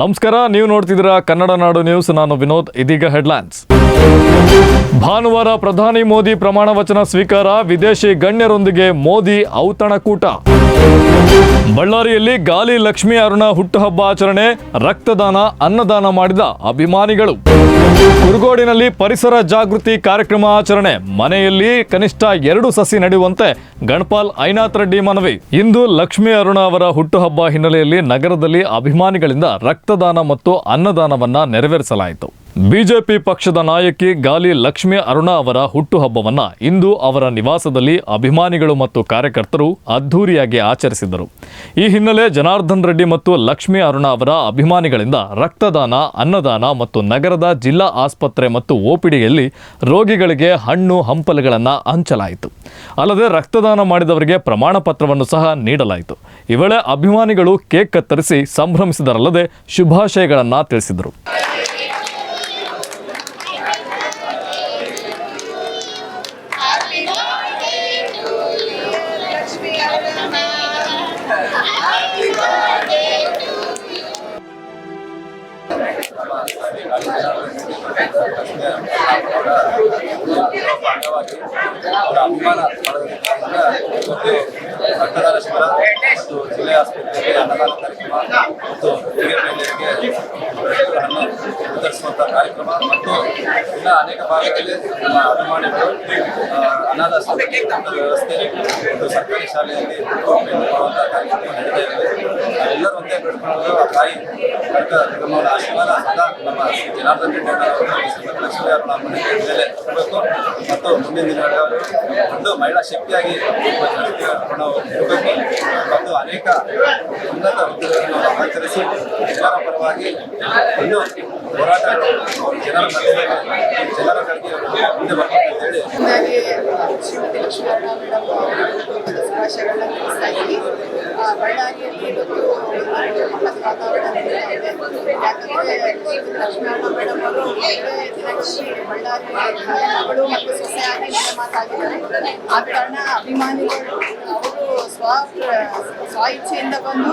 ನಮಸ್ಕಾರ, ನೀವು ನೋಡ್ತಿದ್ದೀರಾ ಕನ್ನಡ ನಾಡು ನ್ಯೂಸ್. ನಾನು ವಿನೋದ್, ಇದೀಗ ಹೆಡ್ಲೈನ್ಸ್. ಭಾನುವಾರ ಪ್ರಧಾನಿ ಮೋದಿ ಪ್ರಮಾಣ ವಚನ ಸ್ವೀಕಾರ, ವಿದೇಶಿ ಗಣ್ಯರೊಂದಿಗೆ ಮೋದಿ ಔತಣಕೂಟ. ಬಳ್ಳಾರಿಯಲ್ಲಿ ಗಾಲಿ ಲಕ್ಷ್ಮೀ ಅರುಣ ಹುಟ್ಟುಹಬ್ಬ ಆಚರಣೆ, ರಕ್ತದಾನ, ಅನ್ನದಾನ ಮಾಡಿದ ಅಭಿಮಾನಿಗಳು. ಕುರುಗೋಡಿನಲ್ಲಿ ಪರಿಸರ ಜಾಗೃತಿ ಕಾರ್ಯಕ್ರಮ ಆಚರಣೆ. ಮನೆಯಲ್ಲಿ ಕನಿಷ್ಠ ಎರಡು ಸಸಿ ನಡೆಯುವಂತೆ ಗಣಪಾಲ್ ಐನಾಥ್ ರೆಡ್ಡಿ ಮನವಿ. ಇಂದು ಲಕ್ಷ್ಮೀ ಅರುಣ ಅವರ ಹುಟ್ಟುಹಬ್ಬ ಹಿನ್ನೆಲೆಯಲ್ಲಿ ನಗರದಲ್ಲಿ ಅಭಿಮಾನಿಗಳಿಂದ ರಕ್ತದಾನ ಮತ್ತು ಅನ್ನದಾನವನ್ನ ನೆರವೇರಿಸಲಾಯಿತು. ಬಿಜೆಪಿ ಪಕ್ಷದ ನಾಯಕಿ ಗಾಲಿ ಲಕ್ಷ್ಮೀ ಅರುಣ ಅವರ ಹುಟ್ಟುಹಬ್ಬವನ್ನ ಇಂದು ಅವರ ನಿವಾಸದಲ್ಲಿ ಅಭಿಮಾನಿಗಳು ಮತ್ತು ಕಾರ್ಯಕರ್ತರು ಅದ್ಧೂರಿಯಾಗಿ ಆಚರಿಸಿದರು. ಈ ಹಿನ್ನೆಲೆ ಜನಾರ್ದನ್ ರೆಡ್ಡಿ ಮತ್ತು ಲಕ್ಷ್ಮೀ ಅರುಣ ಅವರ ಅಭಿಮಾನಿಗಳಿಂದ ರಕ್ತದಾನ, ಅನ್ನದಾನ ಮತ್ತು ನಗರದ ಜಿಲ್ಲಾ ಆಸ್ಪತ್ರೆ ಮತ್ತು ಓಪಿಡಿಯಲ್ಲಿ ರೋಗಿಗಳಿಗೆ ಹಣ್ಣು, ಹಂಪಲುಗಳನ್ನು ಹಂಚಲಾಯಿತು. ಅಲ್ಲದೆ ರಕ್ತದಾನ ಮಾಡಿದವರಿಗೆ ಪ್ರಮಾಣ ಪತ್ರವನ್ನು ಸಹ ನೀಡಲಾಯಿತು. ಈ ವೇಳೆ ಅಭಿಮಾನಿಗಳು ಕೇಕ್ ಕತ್ತರಿಸಿ ಸಂಭ್ರಮಿಸಿದರಲ್ಲದೆ ಶುಭಾಶಯಗಳನ್ನು ತಿಳಿಸಿದರು. ಅಭಿಮಾನ ಬಳಗದಿಂದ ಇವತ್ತು ರಕ್ತದಾನ ಶಿಬಿರ ಮತ್ತು ಜಿಲ್ಲೆ ಆಸ್ಪತ್ರೆಗೆ ಅನ್ನದಾನ ಕಾರ್ಯಕ್ರಮ ಮತ್ತು ಹಿರಿಯ ಮಹಿಳೆಯರಿಗೆ ವಿತರಿಸುವಂಥ ಕಾರ್ಯಕ್ರಮ ಮತ್ತು ಇನ್ನ ಅನೇಕ ಭಾಗದಲ್ಲಿ ನಮ್ಮ ಅಭಿಮಾನಿಗಳು ಅನಾಥ ವ್ಯವಸ್ಥೆ ಮತ್ತು ಸರ್ಕಾರಿ ಶಾಲೆಯಲ್ಲಿ ಕೊಡುವಂಥ ಕಾರ್ಯಕ್ರಮ ನಡೀತಾ ಇದೆ ಎಲ್ಲರೂ ಒಂದೇ ಬೇಡ್ಕೊಳ್ಳೋದು ಆ ತಾಯಿ ದುರ್ಗಮ್ಮನ ಆಶೀರ್ವಾದ ಸದಾ ನಮ್ಮ ಜನಾರ್ದನ್ ರೆಡ್ಡಿ ಮನೆ ಮೇಲೆ ಇರಬೇಕು ಮತ್ತು ಮುಂದಿನ ದಿನಗಳಲ್ಲಿ ಒಂದು ಮಹಿಳಾ ಶಕ್ತಿಯಾಗಿ ಇರಬೇಕು ಮತ್ತು ಅನೇಕ ಉನ್ನತ ಹುದ್ದೆಗಳನ್ನು ಆಚರಿಸಿ ಜನರ ಪರವಾಗಿ ಇನ್ನೂ ಹೋರಾಟ ಜನರ ಜನರ ಕಡೆಗೆ ಮುಂದೆ ಬರ್ಬೇಕು ಮೇಡಮ್ ಅವರ ತಿಳಿಸ್ತಾ ಇದ್ದೀನಿ. ಬಳ್ಳಾರಿಯಲ್ಲಿ ಇವತ್ತು ಯಾಕಂದ್ರೆ, ಶ್ರೀಮತಿ ಲಕ್ಷ್ಮೀನಾರಾಯಣ ಮೇಡಮ್ ಅವರು ಒಳ್ಳೆ ದಿನಗಳಲ್ಲಿ ಬಳ್ಳಾರಿ ಮಗಳು ಮತ್ತು ಸೊಸೆಯಾಗಿ ಮಾತಾಗಿದ್ದಾರೆ. ಆ ಕಾರಣ ಅಭಿಮಾನಿಗಳು ಸ್ವ ಸ್ವ ಇಚ್ಛೆಯಿಂದ ಬಂದು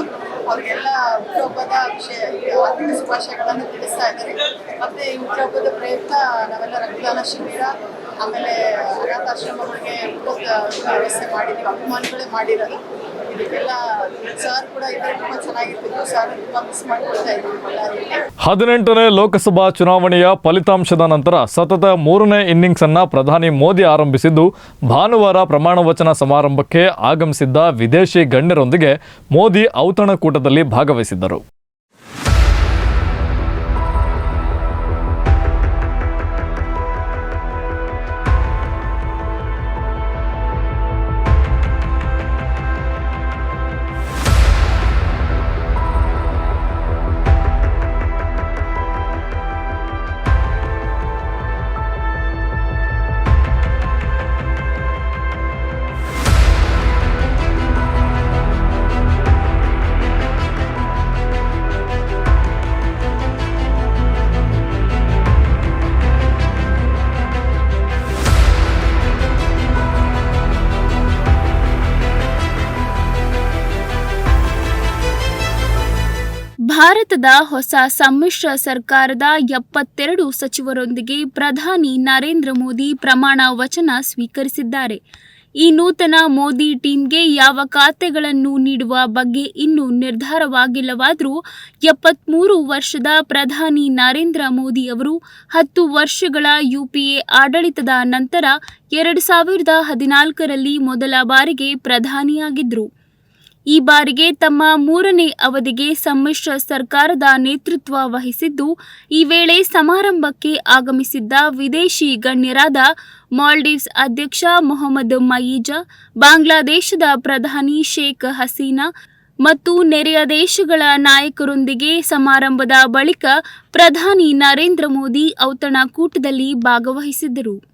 ಅವ್ರಿಗೆಲ್ಲ ಹುಟ್ಟುಹಬ್ಬದ ವಿಷಯ, ಆರ್ಥಿಕ ಶುಭಾಶಯಗಳನ್ನು ತಿಳಿಸ್ತಾ ಇದ್ದಾರೆ. ಮತ್ತೆ ಈ ಹುಟ್ಟುಹಬ್ಬದ ಪ್ರಯುಕ್ತ ನಾವೆಲ್ಲ ರಕ್ತದಾನ ಶಿಬಿರ, ಆಮೇಲೆ ಅನಾಥಾಶ್ರಮಗಳಿಗೆ ವ್ಯವಸ್ಥೆ ಮಾಡಿದ್ದೀವಿ ಅಭಿಮಾನಿಗಳೇ ಮಾಡಿರೋದು. ಹದಿನೆಂಟನೇ ಲೋಕಸಭಾ ಚುನಾವಣೆಯ ಫಲಿತಾಂಶದ ನಂತರ ಸತತ ಮೂರನೇ ಇನ್ನಿಂಗ್ಸ್ ಅನ್ನ ಪ್ರಧಾನಿ ಮೋದಿ ಆರಂಭಿಸಿದ್ದು, ಭಾನುವಾರ ಪ್ರಮಾಣ ವಚನ ಸಮಾರಂಭಕ್ಕೆ ಆಗಮಿಸಿದ್ದ ವಿದೇಶಿ ಗಣ್ಯರೊಂದಿಗೆ ಮೋದಿ ಔತಣಕೂಟದಲ್ಲಿ ಭಾಗವಹಿಸಿದ್ದರು. ಭಾರತದ ಹೊಸ ಸಮ್ಮಿಶ್ರ ಸರ್ಕಾರದ ಎಪ್ಪತ್ತೆರಡು ಸಚಿವರೊಂದಿಗೆ ಪ್ರಧಾನಿ ನರೇಂದ್ರ ಮೋದಿ ಪ್ರಮಾಣ ವಚನ ಸ್ವೀಕರಿಸಿದ್ದಾರೆ. ಈ ನೂತನ ಮೋದಿ ಟೀಮ್ಗೆ ಯಾವ ಖಾತೆಗಳನ್ನು ನೀಡುವ ಬಗ್ಗೆ ಇನ್ನೂ ನಿರ್ಧಾರವಾಗಿಲ್ಲವಾದರೂ ಎಪ್ಪತ್ಮೂರು ವರ್ಷದ ಪ್ರಧಾನಿ ನರೇಂದ್ರ ಮೋದಿ ಅವರು ಹತ್ತು ವರ್ಷಗಳ ಯುಪಿಎ ಆಡಳಿತದ ನಂತರ ಎರಡು ಸಾವಿರದ ಹದಿನಾಲ್ಕರಲ್ಲಿ ಮೊದಲ ಬಾರಿಗೆ ಪ್ರಧಾನಿಯಾಗಿದ್ದರು. ಈ ಬಾರಿಗೆ ತಮ್ಮ ಮೂರನೇ ಅವಧಿಗೆ ಸಮ್ಮಿಶ್ರ ಸರ್ಕಾರದ ನೇತೃತ್ವ ವಹಿಸಿದ್ದು, ಈ ವೇಳೆ ಸಮಾರಂಭಕ್ಕೆ ಆಗಮಿಸಿದ್ದ ವಿದೇಶಿ ಗಣ್ಯರಾದ ಮಾಲ್ಡೀವ್ಸ್ ಅಧ್ಯಕ್ಷ ಮೊಹಮ್ಮದ್ ಮಯೀಜಾ, ಬಾಂಗ್ಲಾದೇಶದ ಪ್ರಧಾನಿ ಶೇಖ್ ಹಸೀನಾ ಮತ್ತು ನೆರೆಯ ದೇಶಗಳ ನಾಯಕರೊಂದಿಗೆ ಸಮಾರಂಭದ ಬಳಿಕ ಪ್ರಧಾನಿ ನರೇಂದ್ರ ಮೋದಿ ಔತಣಕೂಟದಲ್ಲಿ ಭಾಗವಹಿಸಿದ್ದರು.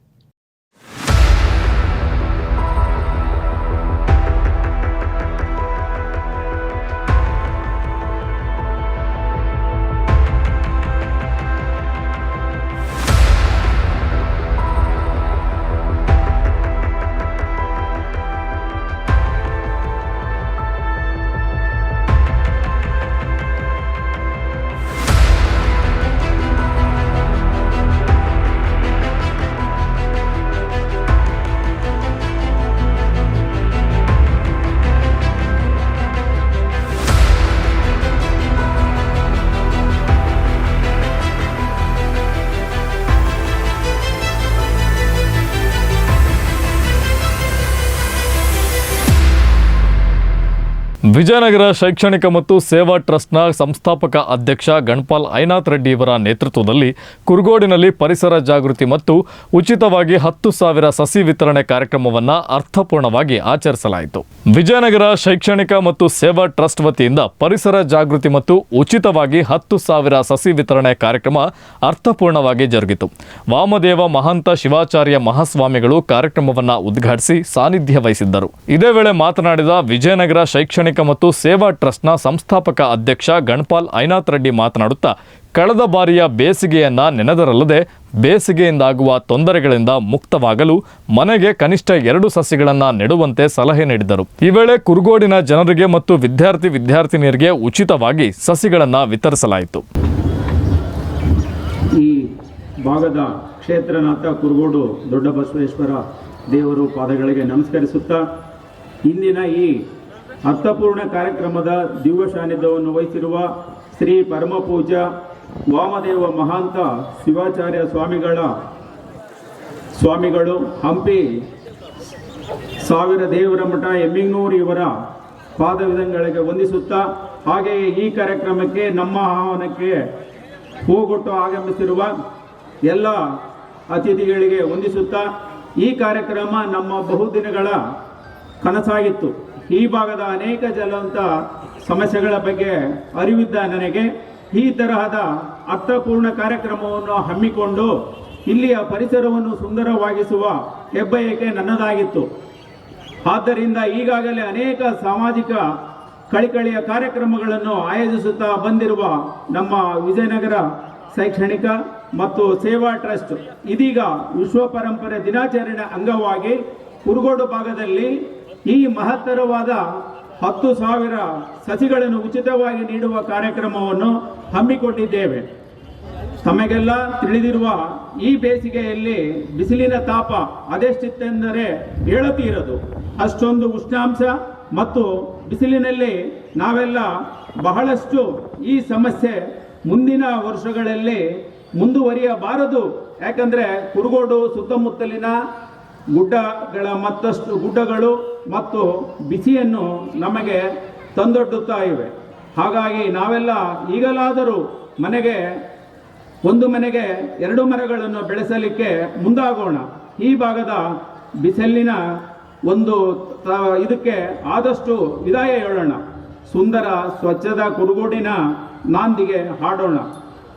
ವಿಜಯನಗರ ಶೈಕ್ಷಣಿಕ ಮತ್ತು ಸೇವಾ ಟ್ರಸ್ಟ್ನ ಸಂಸ್ಥಾಪಕ ಅಧ್ಯಕ್ಷ ಗಣಪಾಲ್ ಐನಾಥ್ ರೆಡ್ಡಿ ಇವರ ನೇತೃತ್ವದಲ್ಲಿ ಕುರುಗೋಡಿನಲ್ಲಿ ಪರಿಸರ ಜಾಗೃತಿ ಮತ್ತು ಉಚಿತವಾಗಿ ಹತ್ತು ಸಾವಿರ ಸಸಿ ವಿತರಣೆ ಕಾರ್ಯಕ್ರಮವನ್ನು ಅರ್ಥಪೂರ್ಣವಾಗಿ ಆಚರಿಸಲಾಯಿತು. ವಿಜಯನಗರ ಶೈಕ್ಷಣಿಕ ಮತ್ತು ಸೇವಾ ಟ್ರಸ್ಟ್ ವತಿಯಿಂದ ಪರಿಸರ ಜಾಗೃತಿ ಮತ್ತು ಉಚಿತವಾಗಿ ಹತ್ತು ಸಾವಿರ ಸಸಿ ವಿತರಣೆ ಕಾರ್ಯಕ್ರಮ ಅರ್ಥಪೂರ್ಣವಾಗಿ ಜರುಗಿತು. ವಾಮದೇವ ಮಹಂತ ಶಿವಾಚಾರ್ಯ ಮಹಾಸ್ವಾಮಿಗಳು ಕಾರ್ಯಕ್ರಮವನ್ನು ಉದ್ಘಾಟಿಸಿ ಸಾನ್ನಿಧ್ಯ ವಹಿಸಿದ್ದರು. ಇದೇ ವೇಳೆ ಮಾತನಾಡಿದ ವಿಜಯನಗರ ಶೈಕ್ಷಣಿಕ ಮತ್ತು ಸೇವಾ ಟ್ರಸ್ಟ್ನ ಸಂಸ್ಥಾಪಕ ಅಧ್ಯಕ್ಷ ಗಣಪಾಲ್ ಐನಾಥ್ ರೆಡ್ಡಿ ಮಾತನಾಡುತ್ತಾ, ಕಳೆದ ಬಾರಿಯ ಬೇಸಿಗೆಯನ್ನ ನೆನೆದರಲ್ಲದೆ ಬೇಸಿಗೆಯಿಂದಾಗುವ ತೊಂದರೆಗಳಿಂದ ಮುಕ್ತವಾಗಲು ಮನೆಗೆ ಕನಿಷ್ಠ ಎರಡು ಸಸಿಗಳನ್ನು ನೆಡುವಂತೆ ಸಲಹೆ ನೀಡಿದರು ಈ ವೇಳೆ ಕುರುಗೋಡಿನ ಜನರಿಗೆ ಮತ್ತು ವಿದ್ಯಾರ್ಥಿ ವಿದ್ಯಾರ್ಥಿನಿಯರಿಗೆ ಉಚಿತವಾಗಿ ಸಸಿಗಳನ್ನು ವಿತರಿಸಲಾಯಿತು. ಈ ಭಾಗದ ಕ್ಷೇತ್ರನಾಥ ಕುರುಗೋಡು ದೊಡ್ಡ ಬಸವೇಶ್ವರ ದೇವರು ಪಾದಗಳಿಗೆ ನಮಸ್ಕರಿಸುತ್ತಾ, ಇಂದಿನ ಈ ಅರ್ಥಪೂರ್ಣ ಕಾರ್ಯಕ್ರಮದ ದಿವ್ಯ ಸಾನ್ನಿಧ್ಯವನ್ನು ವಹಿಸಿರುವ ಶ್ರೀ ಪರಮಪೂಜ ವಾಮದೇವ ಮಹಾಂತ ಶಿವಾಚಾರ್ಯ ಸ್ವಾಮಿಗಳ ಸ್ವಾಮಿಗಳು ಹಂಪಿ ಸಾವಿರ ದೇವರ ಮಠ ಎಮ್ಮಿಂಗನೂರು ಇವರ ಪಾದವಿಧಗಳಿಗೆ ವಂದಿಸುತ್ತಾ ಹಾಗೆಯೇ ಈ ಕಾರ್ಯಕ್ರಮಕ್ಕೆ ನಮ್ಮ ಆಹ್ವಾನಕ್ಕೆ ಹೂಗೊಟ್ಟು ಆಗಮಿಸಿರುವ ಎಲ್ಲ ಅತಿಥಿಗಳಿಗೆ ವಂದಿಸುತ್ತಾ ಈ ಕಾರ್ಯಕ್ರಮ ನಮ್ಮ ಬಹುದಿನಗಳ ಕನಸಾಗಿತ್ತು. ಈ ಭಾಗದ ಅನೇಕ ಜಲವಂತ ಸಮಸ್ಯೆಗಳ ಬಗ್ಗೆ ಅರಿವಿದ್ದ ನನಗೆ, ಈ ತರಹದ ಅರ್ಥಪೂರ್ಣ ಕಾರ್ಯಕ್ರಮವನ್ನು ಹಮ್ಮಿಕೊಂಡು ಇಲ್ಲಿಯ ಪರಿಸರವನ್ನು ಸುಂದರವಾಗಿಸುವ ಹೆಬ್ಬಯಕೆ ನನ್ನದಾಗಿತ್ತು. ಆದ್ದರಿಂದ ಈಗಾಗಲೇ ಅನೇಕ ಸಾಮಾಜಿಕ ಕಳಿಕಳಿಯ ಕಾರ್ಯಕ್ರಮಗಳನ್ನು ಆಯೋಜಿಸುತ್ತಾ ಬಂದಿರುವ ನಮ್ಮ ವಿಜಯನಗರ ಶೈಕ್ಷಣಿಕ ಮತ್ತು ಸೇವಾ ಟ್ರಸ್ಟ್ ಇದೀಗ ವಿಶ್ವ ಪರಂಪರೆ ದಿನಾಚರಣೆ ಅಂಗವಾಗಿ ಕುರುಗೋಡು ಭಾಗದಲ್ಲಿ ಈ ಮಹತ್ತರವಾದ ಹತ್ತು ಸಾವಿರ ಸಸಿಗಳನ್ನು ಉಚಿತವಾಗಿ ನೀಡುವ ಕಾರ್ಯಕ್ರಮವನ್ನು ಹಮ್ಮಿಕೊಂಡಿದ್ದೇವೆ. ತಮಗೆಲ್ಲ ತಿಳಿದಿರುವ ಈ ಬೇಸಿಗೆಯಲ್ಲಿ ಬಿಸಿಲಿನ ತಾಪ ಅದೆಷ್ಟಿತ್ತೆಂದರೆ ಹೇಳತೀರದು ಅಷ್ಟೊಂದು ಉಷ್ಣಾಂಶ ಮತ್ತು ಬಿಸಿಲಿನಲ್ಲಿ ನಾವೆಲ್ಲ ಬಹಳಷ್ಟು ಈ ಸಮಸ್ಯೆ ಮುಂದಿನ ವರ್ಷಗಳಲ್ಲಿ ಮುಂದುವರಿಯಬಾರದು. ಯಾಕಂದ್ರೆ ಕುರುಗೋಡು ಸುತ್ತಮುತ್ತಲಿನ ಗುಡ್ಡಗಳ ಮತ್ತಷ್ಟು, ಗುಡ್ಡಗಳು ಮತ್ತು ಬಿಸಿಯನ್ನು ನಮಗೆ ತಂದೊಡ್ಡುತ್ತಾ ಇವೆ. ಹಾಗಾಗಿ ನಾವೆಲ್ಲ ಈಗಲಾದರೂ ಮನೆಗೆ, ಒಂದು ಮನೆಗೆ ಎರಡು ಮರಗಳನ್ನು ಬೆಳೆಸಲಿಕ್ಕೆ ಮುಂದಾಗೋಣ. ಈ ಭಾಗದ ಬಿಸಿಲಿನ ಒಂದು ಇದಕ್ಕೆ ಆದಷ್ಟು ವಿದಾಯ ಹೇಳೋಣ. ಸುಂದರ, ಸ್ವಚ್ಛದ ಕುರುಗೋಡಿನ ನಾಂದಿಗೆ ಹಾಡೋಣ.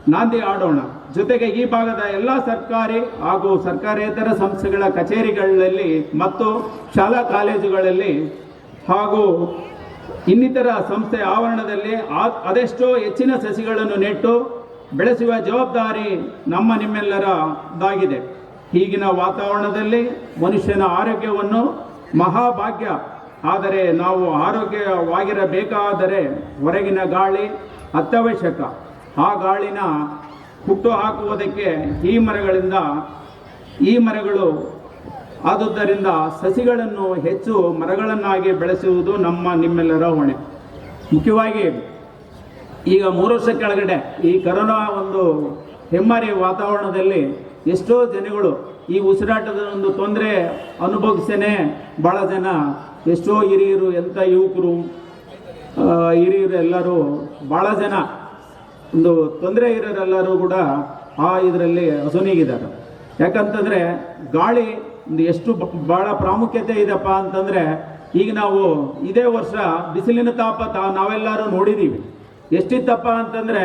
ನಾಂದಿ ಆಡೋಣ. ಜೊತೆಗೆ ಈ ಭಾಗದ ಎಲ್ಲ ಸರ್ಕಾರಿ ಹಾಗೂ ಸರ್ಕಾರೇತರ ಸಂಸ್ಥೆಗಳ ಕಚೇರಿಗಳಲ್ಲಿ ಮತ್ತು ಶಾಲಾ ಕಾಲೇಜುಗಳಲ್ಲಿ ಹಾಗೂ ಇನ್ನಿತರ ಸಂಸ್ಥೆ ಆವರಣದಲ್ಲಿ ಅದೆಷ್ಟೋ ಹೆಚ್ಚಿನ ಸಸಿಗಳನ್ನು ನೆಟ್ಟು ಬೆಳೆಸುವ ಜವಾಬ್ದಾರಿ ನಮ್ಮ ನಿಮ್ಮೆಲ್ಲರದಾಗಿದೆ. ಈಗಿನ ವಾತಾವರಣದಲ್ಲಿ ಮನುಷ್ಯನ ಆರೋಗ್ಯವನ್ನು ಮಹಾಭಾಗ್ಯ. ಆದರೆ ನಾವು ಆರೋಗ್ಯವಾಗಿರಬೇಕಾದರೆ ಹೊರಗಿನ ಗಾಳಿ ಅತ್ಯವಶ್ಯಕ. ಆ ಗಾಳಿನ ಹುಟ್ಟು ಹಾಕುವುದಕ್ಕೆ ಈ ಮರಗಳಿಂದ, ಈ ಮರಗಳು ಆದುದರಿಂದ ಸಸಿಗಳನ್ನು ಹೆಚ್ಚು ಮರಗಳನ್ನಾಗಿ ಬೆಳೆಸುವುದು ನಮ್ಮ ನಿಮ್ಮೆಲ್ಲರ ಹೊಣೆ. ಮುಖ್ಯವಾಗಿ ಈಗ ಮೂರು ವರ್ಷ ಕೆಳಗಡೆ ಈ ಕರೋನಾ ಒಂದು ಹೆಮ್ಮಾರಿ ವಾತಾವರಣದಲ್ಲಿ ಎಷ್ಟೋ ಜನಗಳು ಈ ಉಸಿರಾಟದ ಒಂದು ತೊಂದರೆ ಅನುಭವಿಸೇನೆ ಭಾಳ ಜನ. ಎಷ್ಟೋ ಹಿರಿಯರು ಎಂಥ ಯುವಕರು ಹಿರಿಯರು ಎಲ್ಲರೂ ಭಾಳ ಜನ ಒಂದು ತೊಂದರೆ ಇರೋರೆಲ್ಲರೂ ಕೂಡ ಆ ಇದರಲ್ಲಿ ಹಸುನೀಗಿದ್ದಾರೆ. ಯಾಕಂತಂದರೆ ಗಾಳಿ ಒಂದು ಎಷ್ಟು ಭಾಳ ಪ್ರಾಮುಖ್ಯತೆ ಇದೆಪ್ಪ ಅಂತಂದರೆ ಈಗ ನಾವು ಇದೇ ವರ್ಷ ಬಿಸಿಲಿನ ತಾಪ ತಾ, ನಾವೆಲ್ಲರೂ ನೋಡಿದ್ದೀವಿ ಎಷ್ಟಿತ್ತಪ್ಪ ಅಂತಂದರೆ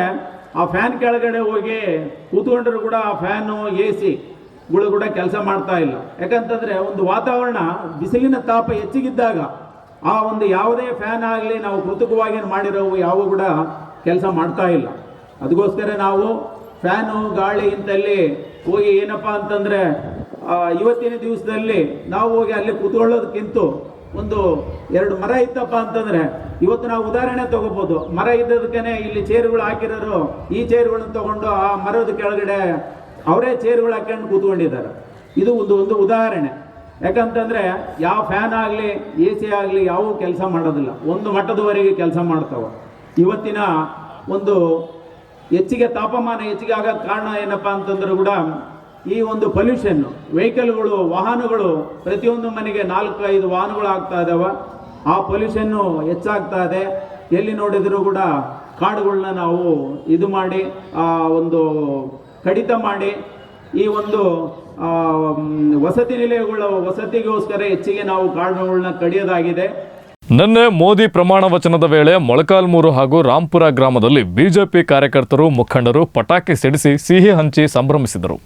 ಆ ಫ್ಯಾನ್ ಕೆಳಗಡೆ ಹೋಗಿ ಕೂತ್ಕೊಂಡ್ರು ಕೂಡ ಆ ಫ್ಯಾನು ಎ ಸಿಗಳು ಕೂಡ ಕೆಲಸ ಮಾಡ್ತಾ ಇಲ್ಲ. ಯಾಕಂತಂದರೆ ಒಂದು ವಾತಾವರಣ ಬಿಸಿಲಿನ ತಾಪ ಹೆಚ್ಚಿಗಿದ್ದಾಗ ಆ ಒಂದು ಯಾವುದೇ ಫ್ಯಾನ್ ಆಗಲಿ ನಾವು ಕೃತಕವಾಗಿ ಮಾಡಿರೋವು ಯಾವ ಕೂಡ ಕೆಲಸ ಮಾಡ್ತಾ ಇಲ್ಲ. ಅದಕ್ಕೋಸ್ಕರ ನಾವು ಫ್ಯಾನು, ಗಾಳಿ ಇಂತಲ್ಲಿ ಹೋಗಿ ಏನಪ್ಪ ಅಂತಂದರೆ ಇವತ್ತಿನ ದಿವಸದಲ್ಲಿ ನಾವು ಹೋಗಿ ಅಲ್ಲಿ ಕೂತ್ಕೊಳ್ಳೋದಕ್ಕಿಂತ ಒಂದು ಎರಡು ಮರ ಇತ್ತಪ್ಪ ಅಂತಂದ್ರೆ, ಇವತ್ತು ನಾವು ಉದಾಹರಣೆ ತಗೋಬಹುದು ಮರ ಇದ್ದದಕ್ಕೇನೆ ಇಲ್ಲಿ ಚೇರುಗಳು ಹಾಕಿರೋರು ಈ ಚೇರುಗಳನ್ನು ತಗೊಂಡು ಆ ಮರದ ಕೆಳಗಡೆ ಅವರೇ ಚೇರುಗಳು ಹಾಕ್ಕೊಂಡು ಕೂತ್ಕೊಂಡಿದ್ದಾರೆ. ಇದು ಒಂದು ಒಂದು ಉದಾಹರಣೆ. ಯಾಕಂತಂದ್ರೆ, ಯಾವ ಫ್ಯಾನ್ ಆಗಲಿ, ಎ ಸಿ ಆಗಲಿ ಯಾವ ಕೆಲಸ ಮಾಡೋದಿಲ್ಲ. ಒಂದು ಮಟ್ಟದವರೆಗೆ ಕೆಲಸ ಮಾಡ್ತಾವ. ಇವತ್ತಿನ ಒಂದು ಹೆಚ್ಚಿಗೆ ತಾಪಮಾನ ಹೆಚ್ಚಿಗೆ ಆಗೋಕ್ಕೆ ಕಾರಣ ಏನಪ್ಪ ಅಂತಂದ್ರೆ ಕೂಡ ಈ ಒಂದು ಪೊಲ್ಯೂಷನ್ ವೆಹಿಕಲ್ಗಳು ವಾಹನಗಳು ಪ್ರತಿಯೊಂದು ಮನೆಗೆ ನಾಲ್ಕು, ಐದು ವಾಹನಗಳು ಆಗ್ತಾ ಇದಾವ. ಆ ಪೊಲ್ಯೂಷನ್ನು ಹೆಚ್ಚಾಗ್ತಾ ಇದೆ. ಎಲ್ಲಿ ನೋಡಿದರೂ ಕೂಡ ಕಾಡುಗಳನ್ನ ನಾವು ಇದು ಮಾಡಿ, ಆ ಒಂದು ಕಡಿತ ಮಾಡಿ, ಈ ಒಂದು ವಸತಿ ನಿಲಯಗಳ ವಸತಿಗೋಸ್ಕರ ಹೆಚ್ಚಿಗೆ ನಾವು ಕಾಡುಗಳನ್ನ ಕಡಿಯೋದಾಗಿದೆ. ನಿನ್ನೆ ಮೋದಿ ಪ್ರಮಾಣ ವಚನದ ವೇಳೆ ಮೊಳಕಾಲ್ಮೂರು ಹಾಗೂ ರಾಂಪುರ ಗ್ರಾಮದಲ್ಲಿ ಬಿಜೆಪಿ ಕಾರ್ಯಕರ್ತರು ಮುಖಂಡರು ಪಟಾಕಿ ಸಿಡಿಸಿ ಸಿಹಿ ಹಂಚಿ ಸಂಭ್ರಮಿಸಿದರು.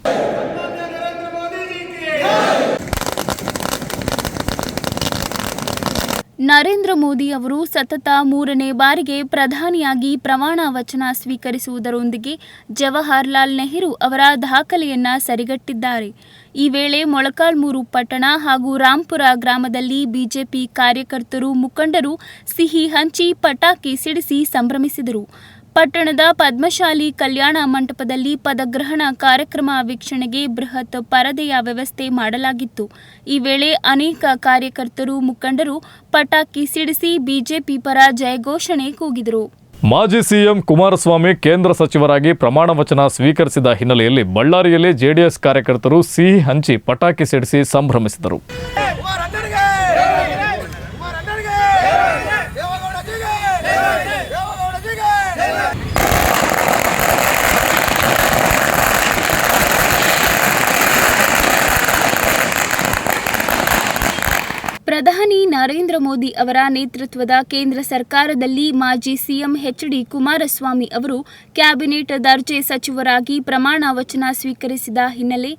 ನರೇಂದ್ರ ಮೋದಿ ಅವರು ಸತತ ಮೂರನೇ ಬಾರಿಗೆ ಪ್ರಧಾನಿಯಾಗಿ ಪ್ರಮಾಣ ವಚನ ಸ್ವೀಕರಿಸುವುದರೊಂದಿಗೆ ಜವಾಹರ್ಲಾಲ್ ನೆಹರು ಅವರ ದಾಖಲೆಯನ್ನ ಸರಿಗಟ್ಟಿದ್ದಾರೆ. ಈ ವೇಳೆ ಮೊಳಕಾಲ್ಮೂರು ಪಟ್ಟಣ ಹಾಗೂ ರಾಂಪುರ ಗ್ರಾಮದಲ್ಲಿ ಬಿಜೆಪಿ ಕಾರ್ಯಕರ್ತರು ಮುಖಂಡರು ಸಿಹಿ ಹಂಚಿ ಪಟಾಕಿ ಸಿಡಿಸಿ ಸಂಭ್ರಮಿಸಿದರು. ಪಟ್ಟಣದ ಪದ್ಮಶಾಲಿ ಕಲ್ಯಾಣ ಮಂಟಪದಲ್ಲಿ ಪದಗ್ರಹಣ ಕಾರ್ಯಕ್ರಮ ವೀಕ್ಷಣೆಗೆ ಬೃಹತ್ ಪರದೆಯ ವ್ಯವಸ್ಥೆ ಮಾಡಲಾಗಿತ್ತು. ಈ ವೇಳೆ ಅನೇಕ ಕಾರ್ಯಕರ್ತರು ಮುಖಂಡರು ಪಟಾಕಿ ಸಿಡಿಸಿ ಬಿಜೆಪಿ ಪರ ಜಯಘೋಷಣೆ ಕೂಗಿದರು. ಮಾಜಿ ಸಿಎಂ ಕುಮಾರಸ್ವಾಮಿ ಕೇಂದ್ರ ಸಚಿವರಾಗಿ ಪ್ರಮಾಣ ವಚನ ಸ್ವೀಕರಿಸಿದ ಹಿನ್ನೆಲೆಯಲ್ಲಿ ಬಳ್ಳಾರಿಯಲ್ಲಿ ಜೆಡಿಎಸ್ ಕಾರ್ಯಕರ್ತರು ಸಿಹಿ ಹಂಚಿ ಪಟಾಕಿ ಸಿಡಿಸಿ ಸಂಭ್ರಮಿಸಿದರು. ನರೇಂದ್ರ ಮೋದಿ ಅವರ ನೇತೃತ್ವದ ಕೇಂದ್ರ ಸರ್ಕಾರದಲ್ಲಿ ಮಾಜಿ ಸಿಎಂ ಎಚ್ ಡಿ ಕುಮಾರಸ್ವಾಮಿ ಅವರು ಕ್ಯಾಬಿನೆಟ್ ದರ್ಜೆ ಸಚಿವರಾಗಿ ಪ್ರಮಾಣ ವಚನ ಸ್ವೀಕರಿಸಿದ ಹಿನ್ನೆಲೆ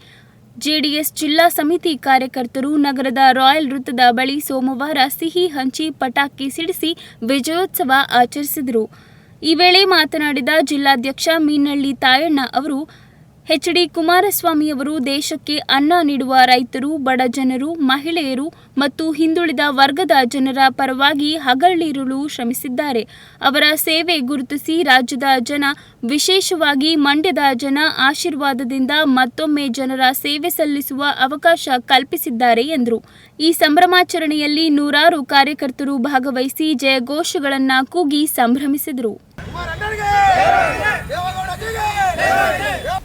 ಜೆಡಿಎಸ್ ಜಿಲ್ಲಾ ಸಮಿತಿ ಕಾರ್ಯಕರ್ತರು ನಗರದ ರಾಯಲ್ ವೃತ್ತದ ಬಳಿ ಸೋಮವಾರ ಸಿಹಿ ಹಂಚಿ ಪಟಾಕಿ ಸಿಡಿಸಿ ವಿಜಯೋತ್ಸವ ಆಚರಿಸಿದರು. ಈ ವೇಳೆ ಮಾತನಾಡಿದ ಜಿಲ್ಲಾಧ್ಯಕ್ಷ ಮೀನಳ್ಳಿ ತಾಯಣ್ಣ ಅವರು ಎಚ್ ಡಿ ಕುಮಾರಸ್ವಾಮಿಯವರು ದೇಶಕ್ಕೆ ಅನ್ನ ನೀಡುವ ರೈತರು, ಬಡ ಜನರು, ಮಹಿಳೆಯರು ಮತ್ತು ಹಿಂದುಳಿದ ವರ್ಗದ ಜನರ ಪರವಾಗಿ ಹಗಲಿರುಳು ಶ್ರಮಿಸಿದ್ದಾರೆ. ಅವರ ಸೇವೆ ಗುರುತಿಸಿ ರಾಜ್ಯದ ಜನ ವಿಶೇಷವಾಗಿ ಮಂಡ್ಯದ ಜನ ಆಶೀರ್ವಾದದಿಂದ ಮತ್ತೊಮ್ಮೆ ಜನರ ಸೇವೆ ಸಲ್ಲಿಸುವ ಅವಕಾಶ ಕಲ್ಪಿಸಿದ್ದಾರೆ ಎಂದರು. ಈ ಸಂಭ್ರಮಾಚರಣೆಯಲ್ಲಿ ನೂರಾರು ಕಾರ್ಯಕರ್ತರು ಭಾಗವಹಿಸಿ ಜಯಘೋಷಗಳನ್ನು ಕೂಗಿ ಸಂಭ್ರಮಿಸಿದರು.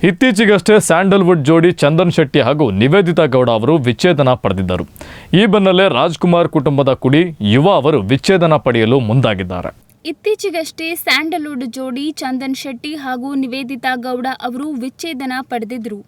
ಇತ್ತೀಚೆಗಷ್ಟೇ ಸ್ಯಾಂಡಲ್ವುಡ್ ಜೋಡಿ ಚಂದನ್ ಶೆಟ್ಟಿ ಹಾಗೂ ನಿವೇದಿತಾ ಗೌಡ ಅವರು ವಿಚ್ಛೇದನ ಪಡೆದಿದ್ದರು. ಈ ಬೆನ್ನಲ್ಲೇ ರಾಜ್ಕುಮಾರ್ ಕುಟುಂಬದ ಕುಡಿ ಯುವ ಅವರು ವಿಚ್ಛೇದನ ಪಡೆಯಲು ಮುಂದಾಗಿದ್ದಾರೆ. ಇತ್ತೀಚೆಗಷ್ಟೇ ಸ್ಯಾಂಡಲ್ವುಡ್ ಜೋಡಿ ಚಂದನ್ ಶೆಟ್ಟಿ ಹಾಗೂ ನಿವೇದಿತಾ ಗೌಡ ಅವರು ವಿಚ್ಛೇದನ ಪಡೆದಿದ್ರು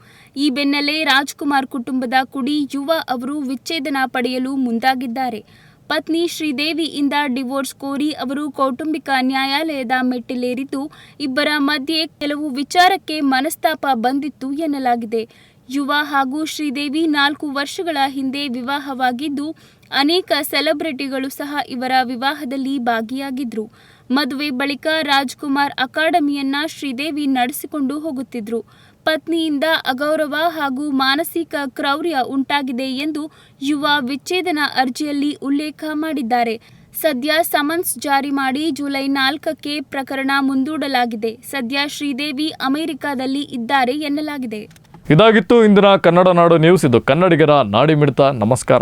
ಈ ಬೆನ್ನಲ್ಲೇ ರಾಜ್ಕುಮಾರ್ ಕುಟುಂಬದ ಕುಡಿ ಯುವ ಅವರು ವಿಚ್ಛೇದನ ಪಡೆಯಲು ಮುಂದಾಗಿದ್ದಾರೆ. ಪತ್ನಿ ಶ್ರೀದೇವಿಯಿಂದ ಡಿವೋರ್ಸ್ ಕೋರಿ ಅವರು ಕೌಟುಂಬಿಕ ನ್ಯಾಯಾಲಯದ ಮೆಟ್ಟಿಲೇರಿದ್ದು, ಇಬ್ಬರ ಮಧ್ಯೆ ಕೆಲವು ವಿಚಾರಕ್ಕೆ ಮನಸ್ತಾಪ ಬಂದಿತ್ತು ಎನ್ನಲಾಗಿದೆ. ಯುವ ಹಾಗೂ ಶ್ರೀದೇವಿ ನಾಲ್ಕು ವರ್ಷಗಳ ಹಿಂದೆ ವಿವಾಹವಾಗಿದ್ದು, ಅನೇಕ ಸೆಲೆಬ್ರಿಟಿಗಳು ಸಹ ಇವರ ವಿವಾಹದಲ್ಲಿ ಭಾಗಿಯಾಗಿದ್ರು. ಮದುವೆ ಬಳಿಕ ರಾಜ್ಕುಮಾರ್ ಅಕಾಡೆಮಿಯನ್ನ ಶ್ರೀದೇವಿ ನಡೆಸಿಕೊಂಡು ಹೋಗುತ್ತಿದ್ರು. ಪತ್ನಿಯಿಂದ ಅಗೌರವ ಹಾಗೂ ಮಾನಸಿಕ ಕ್ರೌರ್ಯ ಉಂಟಾಗಿದೆ ಎಂದು ಯುವ ವಿಚ್ಛೇದನ ಅರ್ಜಿಯಲ್ಲಿ ಉಲ್ಲೇಖ ಮಾಡಿದ್ದಾರೆ. ಸದ್ಯ ಸಮನ್ಸ್ ಜಾರಿ ಮಾಡಿ ಜುಲೈ ನಾಲ್ಕಕ್ಕೆ ಪ್ರಕರಣ ಮುಂದೂಡಲಾಗಿದೆ. ಸದ್ಯ ಶ್ರೀದೇವಿ ಅಮೆರಿಕದಲ್ಲಿ ಇದ್ದಾರೆ ಎನ್ನಲಾಗಿದೆ. ಇದಾಗಿತ್ತು ಇಂದಿನ ಕನ್ನಡ ನಾಡು ನ್ಯೂಸ್. ಇದು ಕನ್ನಡಿಗರ ನಾಡಿ ಮಿಡಿತ ನಮಸ್ಕಾರ.